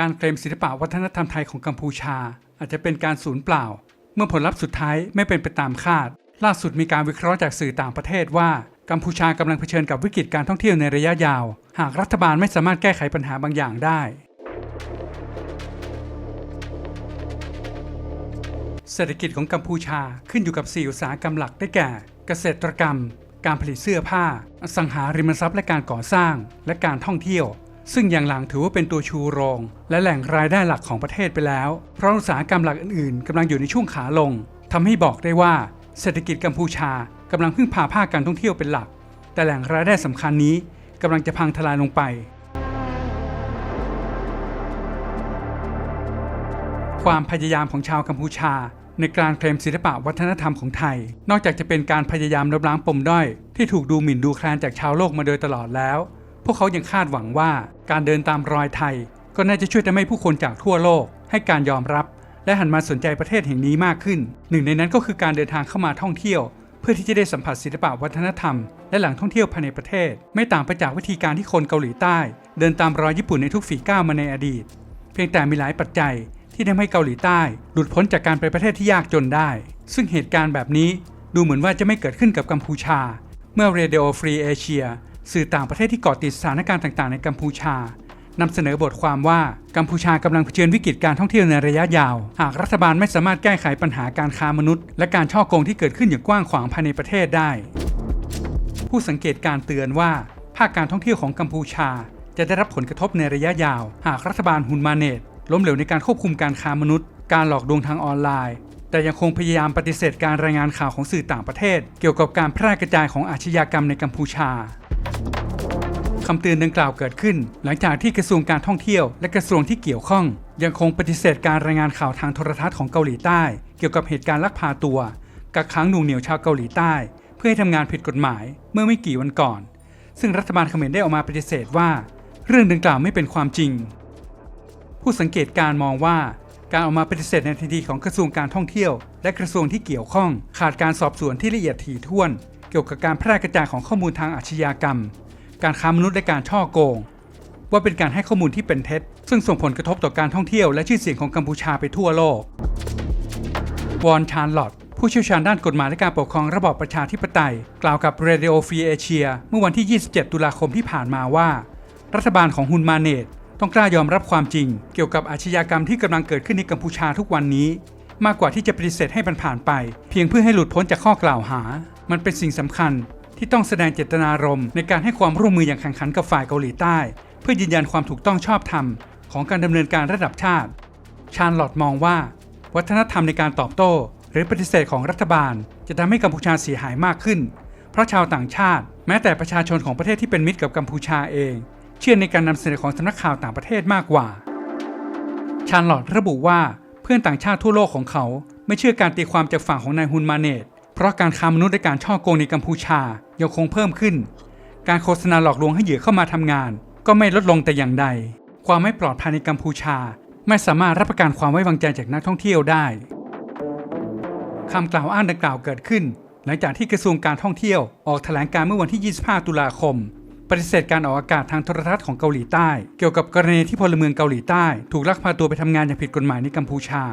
การเคลมศิลปะวัฒนธรรมไทยของกัมพูชา อาจจะเป็นการสูญเปล่า เมื่อผลลัพธ์สุดท้ายไม่เป็นไปตามคาด ล่าสุดมีการวิเคราะห์จากสื่อต่างประเทศว่ากัมพูชากำลังเผชิญกับวิกฤตการท่องเที่ยวในระยะยาว หากรัฐบาลไม่สามารถแก้ไขปัญหาบางอย่างได้ เศรษฐกิจของกัมพูชาขึ้นอยู่กับ 4 อุตสาหกรรมหลักได้แก่ เกษตรกรรม การผลิตเสื้อผ้า อสังหาริมทรัพย์และการก่อสร้าง และการท่องเที่ยว ซึ่งอย่างหลังถือว่าเป็นตัวชูโรง และแหล่งรายได้หลักของประเทศไปแล้ว เพราะอุตสาหกรรมหลักอื่นๆกำลังอยู่ในช่วงขาลงทำให้บอกได้ว่าเศรษฐกิจกัมพูชากำลังพึ่งพาภาคการท่องเที่ยวเป็นหลัก แต่แหล่งรายได้สำคัญนี้กำลังจะพังทลายลงไป ความพยายามของชาวกัมพูชา ในการเคลมศิลปะวัฒนธรรมของไทย นอกจากจะเป็นการพยายามลบล้างปมด้อย ที่ถูกดูหมิ่นดูแคลนจากชาวโลกมาโดยตลอดแล้ว พวกเขายังคาดหวังว่าการเดินตามรอยไทย ก็น่าจะช่วยทำให้ผู้คนจากทั่วโลก ให้การยอมรับ และหันมาสนใจประเทศแห่งนี้มากขึ้น หนึ่งในนั้นก็คือการเดินทางเข้ามาท่องเที่ยว เพื่อที่จะได้สัมผัสศิลปะวัฒนธรรม และแหล่งท่องเที่ยวภายในประเทศ ไม่ต่างไปจากวิธีการที่คนเกาหลีใต้ เดินตามรอยญี่ปุ่นในทุกฝีก้าวมาในอดีต เพียงแต่มีหลายปัจจัยที่ทำให้เกาหลีใต้ หลุดพ้นจากการเป็นประเทศที่ยากจนได้ ซึ่งเหตุการณ์แบบนี้ดูเหมือนว่าจะไม่เกิดขึ้นกับกัมพูชา เมื่อ Radio Free Asia สื่อต่างประเทศที่เกาะติดสถานการณ์ต่างๆ ในกัมพูชานำเสนอบทความว่ากัมพูชากำลังเผชิญวิกฤตการท่องเที่ยวในระยะยาว หากรัฐบาลไม่สามารถแก้ไขปัญหาการค้ามนุษย์ และการช่อโกงที่เกิดขึ้นอย่างกว้างขวางภายในประเทศได้ ผู้สังเกตการเตือนว่าภาคการท่องเที่ยวของกัมพูชา จะได้รับผลกระทบในระยะยาว หากรัฐบาลฮุนมาเนตล้มเหลวในการควบคุมการค้ามนุษย์ การหลอกลวงทางออนไลน์ แต่ยังคงพยายามปฏิเสธการรายงานข่าวของสื่อต่างประเทศ เกี่ยวกับการแพร่กระจายของอาชญากรรมในกัมพูชา คำเตือนดังกล่าวเกิดขึ้น หลังจากที่กระทรวงการท่องเที่ยวและกระทรวงที่เกี่ยวข้อง ยังคงปฏิเสธการรายงานข่าวทางโทรทัศน์ของเกาหลีใต้ เกี่ยวกับเหตุการณ์ลักพาตัว กักขังหน่วงเหนี่ยวชาวเกาหลีใต้ เพื่อให้ทำงานผิดกฎหมายเมื่อไม่กี่วันก่อน ซึ่งรัฐบาลเขมรได้ออกมาปฏิเสธว่า เรื่องดังกล่าวไม่เป็นความจริง ผู้สังเกตการมองว่าการออกมาปฏิเสธในทันทีของกระทรวงการท่องเที่ยว และกระทรวงที่เกี่ยวข้อง ขาดการสอบสวนที่ละเอียดถี่ถ้วน เกี่ยวกับการแพร่กระจายของข้อมูลทางอาชญากรรม การค้ามนุษย์และการช่อโกง ว่าเป็นการให้ข้อมูลที่เป็นเท็จ ซึ่งส่งผลกระทบต่อการท่องเที่ยวและชื่อเสียงของกัมพูชาไปทั่วโลก วอนชาร์ลอตผู้เชี่ยวชาญด้านกฎหมายและการปกครองระบอบประชาธิปไตย กล่าวกับ Radio Free Asia เมื่อวันที่ 27 ตุลาคมที่ผ่านมาว่า รัฐบาลของฮุนมาเนตต้องกล้ายอมรับความจริง เกี่ยวกับอาชญากรรมที่กำลังเกิดขึ้นในกัมพูชาทุกวันนี้ มากกว่าที่จะปฏิเสธให้มันผ่านไป เพียงเพื่อให้หลุดพ้นจากข้อกล่าวหา มันเป็นสิ่งสำคัญ ที่ต้องแสดงเจตนารมณ์ในการให้ความร่วมมืออย่างแข่งขันกับฝ่ายเกาหลีใต้ เพื่อยืนยันความถูกต้องชอบธรรมของการดำเนินการระดับชาติ ชาญลอตมองว่า วัฒนธรรมในการตอบโต้ หรือปฏิเสธของรัฐบาล จะทำให้กัมพูชาเสียหายมากขึ้น เพราะชาวต่างชาติ แม้แต่ประชาชนของประเทศที่เป็นมิตรกับกัมพูชาเอง เชื่อในการนำเสนอของสำนักข่าวต่างประเทศมากกว่า ชาญลอตระบุว่าเพื่อนต่างชาติทั่วโลกของเขา ไม่เชื่อการตีความจากฝั่งของนายฮุนมาเนต ราะการค้ามนุษย์และการช่อโกงในกัมพูชายังคงเพิ่มขึ้น การโฆษณาหลอกลวงให้เหยื่อเข้ามาทำงาน ก็ไม่ลดลงแต่อย่างใด ความไม่ปลอดภัยในกัมพูชา ไม่สามารถรับประกันความไว้วางใจจากนักท่องเที่ยวได้คำกล่าวอ้างดังกล่าวเกิดขึ้น หลังจากที่กระทรวงการท่องเที่ยวออกแถลงการเมื่อวันที่ 25 ตุลาคม ปฏิเสธการออกอากาศทางโทรทัศน์ของเกาหลีใต้ เกี่ยวกับกรณีที่พลเมืองเกาหลีใต้ ถูกลักพาตัวไปทำงานอย่างผิดกฎหมายในกัมพูชา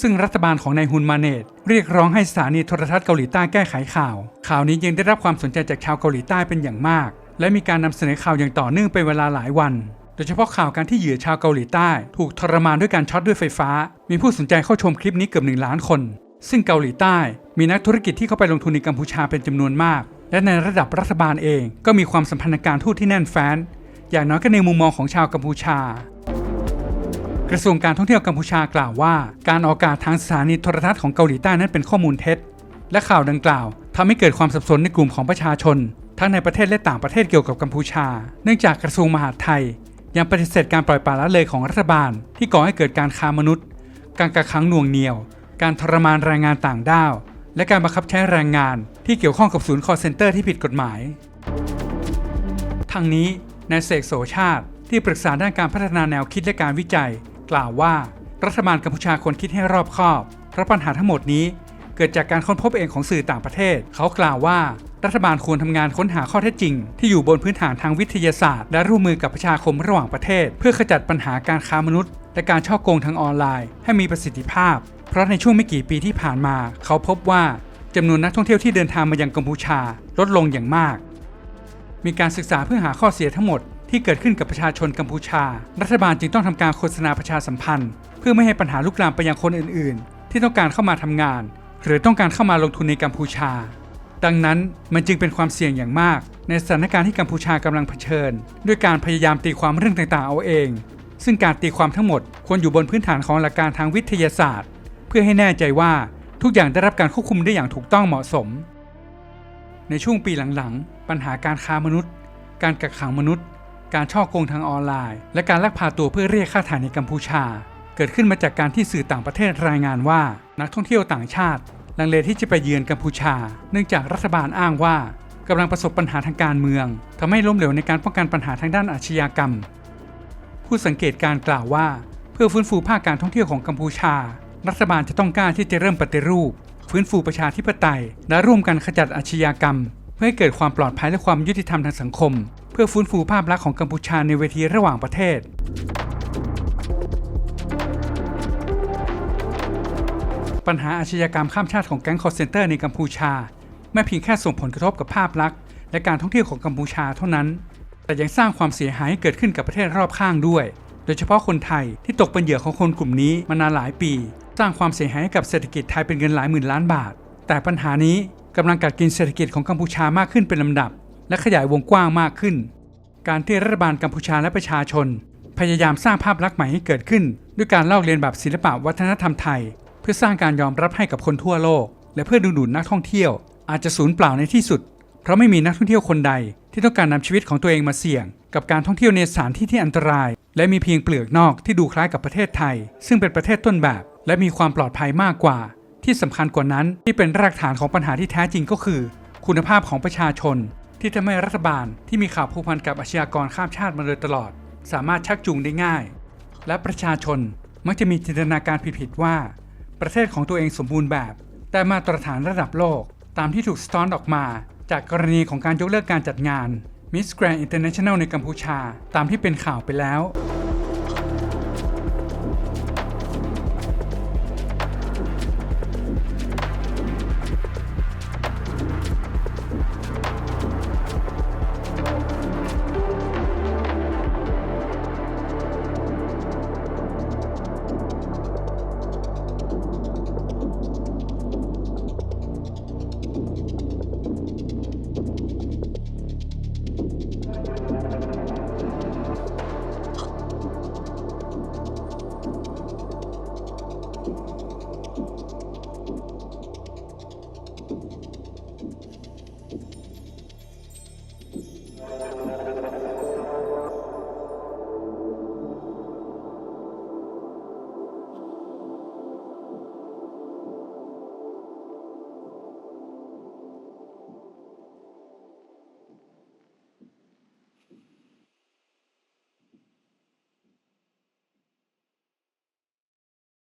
ซึ่งรัฐบาลของนายฮุนมาเนตเรียกร้องให้สถานีโทรทัศน์เกาหลีใต้แก้ไขข่าว ข่าวนี้ยังได้รับความสนใจจากชาวเกาหลีใต้เป็นอย่างมาก และมีการนำเสนอข่าวอย่างต่อเนื่องเป็นเวลาหลายวัน โดยเฉพาะข่าวการที่เหยื่อชาวเกาหลีใต้ ถูกทรมานด้วยการช็อตด้วยไฟฟ้า มีผู้สนใจเข้าชมคลิปนี้เกือบหนึ่งล้านคน ซึ่งเกาหลีใต้ มีนักธุรกิจที่เข้าไปลงทุนในกัมพูชาเป็นจำนวนมาก และในระดับรัฐบาลเอง ก็มีความสัมพันธ์การทูตที่แน่นแฟ้น อย่างน้อยก็ในมุมมองของชาวกัมพูชา ระทรวงการท่องเที่ยวกัมพูชากล่าวว่า การออกอากาศทางสถานีโทรทัศน์ของเกาหลีใต้นั้นเป็นข้อมูลเท็จ และข่าวดังกล่าวทำให้เกิดความสับสนในกลุ่มของประชาชน ทั้งในประเทศและต่างประเทศเกี่ยวกับกัมพูชา เนื่องจากกระทรวงมหาดไทย ยังปฏิเสธการปล่อยปละละเลยของรัฐบาล ที่ก่อให้เกิดการค้ามนุษย์ การกักขังหน่วงเหนี่ยว การทรมานแรงงานต่างด้าว และการบังคับใช้แรงงานที่เกี่ยวข้องกับศูนย์คอเซนเตอร์ที่ผิดกฎหมาย ทั้งนี้นายเสกโสชาติที่ปรึกษาด้านการพัฒนาแนวคิดและการวิจัย กล่าวว่า รัฐบาลกัมพูชาควรคิดให้รอบคอบเพราะปัญหาทั้งหมดนี้เกิดจากการค้นพบเองของสื่อต่างประเทศ เขากล่าวว่า รัฐบาลควรทำงานค้นหาข้อเท็จจริง ที่อยู่บนพื้นฐานทางวิทยาศาสตร์ และร่วมมือกับประชาคมระหว่างประเทศ เพื่อขจัดปัญหาการค้ามนุษย์ และการช่อโกงทางออนไลน์ ให้มีประสิทธิภาพ เพราะในช่วงไม่กี่ปีที่ผ่านมา เขาพบว่าจำนวนนักท่องเที่ยวที่เดินทางมายังกัมพูชา ลดลงอย่างมาก มีการศึกษาเพื่อหาข้อเสียทั้งหมด ที่เกิดขึ้นกับประชาชนกัมพูชา รัฐบาลจึงต้องทำการโฆษณาประชาสัมพันธ์ เพื่อไม่ให้ปัญหาลุกลามไปยังคนอื่น ๆ ที่ต้องการเข้ามาทำงาน หรือต้องการเข้ามาลงทุนในกัมพูชา ดังนั้นมันจึงเป็นความเสี่ยงอย่างมาก ในสถานการณ์ที่กัมพูชากำลังเผชิญ ด้วยการพยายามตีความเรื่องต่างๆเอาเอง ซึ่งการตีความทั้งหมดควรอยู่บนพื้นฐานของหลักการทางวิทยาศาสตร์ เพื่อให้แน่ใจว่าทุกอย่างได้รับการควบคุมได้อย่างถูกต้องเหมาะสม ในช่วงปีหลังๆ ปัญหาการค้ามนุษย์ การกักขังมนุษย์ การช่อโกงทางออนไลน์ และการลักพาตัวเพื่อเรียกค่าถ่ายในกัมพูชา เกิดขึ้นมาจากการที่สื่อต่างประเทศรายงานว่า นักท่องเที่ยวต่างชาติ ลังเลที่จะไปเยือนกัมพูชา เนื่องจากรัฐบาลอ้างว่ากำลังประสบปัญหาทางการเมืองทำให้ล้มเหลวในการป้องกันปัญหาทางด้านอาชญากรรม ผู้สังเกตการกล่าวว่า เพื่อฟื้นฟูภาคการท่องเที่ยวของกัมพูชา รัฐบาลจะต้องกล้าที่จะเริ่มปฏิรูป ฟื้นฟูประชาธิปไตย และร่วมกันขจัดอาชญากรรม เพื่อให้เกิดความปลอดภัยและความยุติธรรมทางสังคม เพื่อฟื้นฟูภาพลักษณ์ของกัมพูชาในเวทีระหว่างประเทศ ปัญหาอาชญากรรมข้ามชาติของแก๊งคอร์เซนเตอร์ในกัมพูชา ไม่เพียงแค่ส่งผลกระทบกับภาพลักษณ์และการท่องเที่ยวของกัมพูชาเท่านั้น แต่ยังสร้างความเสียหายให้เกิดขึ้นกับประเทศรอบข้างด้วย โดยเฉพาะคนไทยที่ตกเป็นเหยื่อของคนกลุ่มนี้มานานหลายปี สร้างความเสียหายให้กับเศรษฐกิจไทยเป็นเงินหลายหมื่นล้านบาท แต่ปัญหานี้กำลังกัดกินเศรษฐกิจของกัมพูชามากขึ้นเป็นลำดับ และขยายวงกว้างมากขึ้น การที่รัฐบาลกัมพูชาและประชาชน พยายามสร้างภาพลักษณ์ใหม่ให้เกิดขึ้น ด้วยการลอกเลียนแบบศิลปะวัฒนธรรมไทย เพื่อสร้างการยอมรับให้กับคนทั่วโลก และเพื่อดึงดูดนักท่องเที่ยว อาจจะสูญเปล่าในที่สุด เพราะไม่มีนักท่องเที่ยวคนใด ที่ต้องการนำชีวิตของตัวเองมาเสี่ยง กับการท่องเที่ยวในสถานที่ที่อันตราย และมีเพียงเปลือกนอกที่ดูคล้ายกับประเทศไทย ซึ่งเป็นประเทศต้นแบบ และมีความปลอดภัยมากกว่า ที่สำคัญกว่านั้นที่เป็นรากฐานของปัญหาที่แท้จริงก็คือ คุณภาพของประชาชน ที่ทำให้รัฐบาลที่มีข่าวผูกพันกับอาชญากรข้ามชาติมาโดยตลอด สามารถชักจูงได้ง่าย และประชาชนมักจะมีจินตนาการผิดๆว่า ประเทศของตัวเองสมบูรณ์แบบ แต่มาตรฐานระดับโลก ตามที่ถูกสตอนออกมา จากกรณีของการยกเลิกการจัดงาน Miss Grand International ในกัมพูชา ตามที่เป็นข่าวไปแล้ว